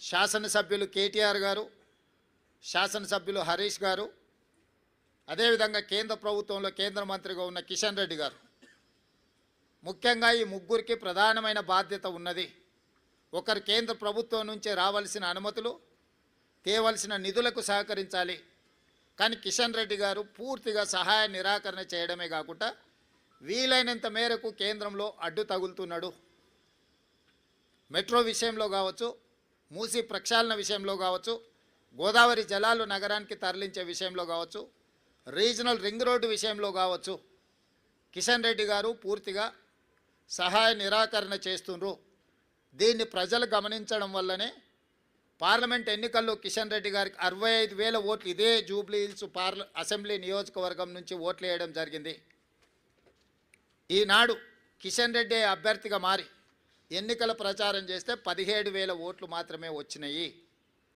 శాసనసభ్యులు కేటీఆర్ గారు శాసనసభ్యులు హరీష్ గారు అదేవిధంగా కేంద్ర ప్రభుత్వంలో కేంద్ర మంత్రిగా ఉన్న కిషన్ రెడ్డి గారు. ముఖ్యంగా ఈ ముగ్గురికి ప్రధానమైన బాధ్యత ఉన్నది ఒకరు కేంద్ర ప్రభుత్వం నుంచి రావాల్సిన అనుమతులు తేవలసిన నిధులకు సహకరించాలి. కానీ కిషన్ రెడ్డి గారు పూర్తిగా సహాయ నిరాకరణ చేయడమే కాకుండా వీలైనంత మేరకు కేంద్రంలో అడ్డు తగులుతున్నాడు. మెట్రో విషయంలో కావచ్చు మూసి ప్రక్షాళన విషయంలో కావచ్చు గోదావరి జలాలు నగరానికి తరలించే విషయంలో కావచ్చు రీజనల్ రింగ్ రోడ్డు విషయంలో కావచ్చు కిషన్ రెడ్డి గారు పూర్తిగా సహాయ నిరాకరణ చేస్తుండ్రు. దీన్ని ప్రజలు గమనించడం వల్లనే పార్లమెంట్ ఎన్నికల్లో కిషన్ రెడ్డి గారికి అరవై ఐదు వేల ఓట్లు ఇదే జూబ్లీ హిల్స్ పార్ల అసెంబ్లీ నియోజకవర్గం నుంచి ఓట్లు వేయడం జరిగింది. ఈనాడు కిషన్ రెడ్డి అభ్యర్థిగా మారి ఎన్నికల ప్రచారం చేస్తే పదిహేడు వేల ఓట్లు మాత్రమే వచ్చినాయి.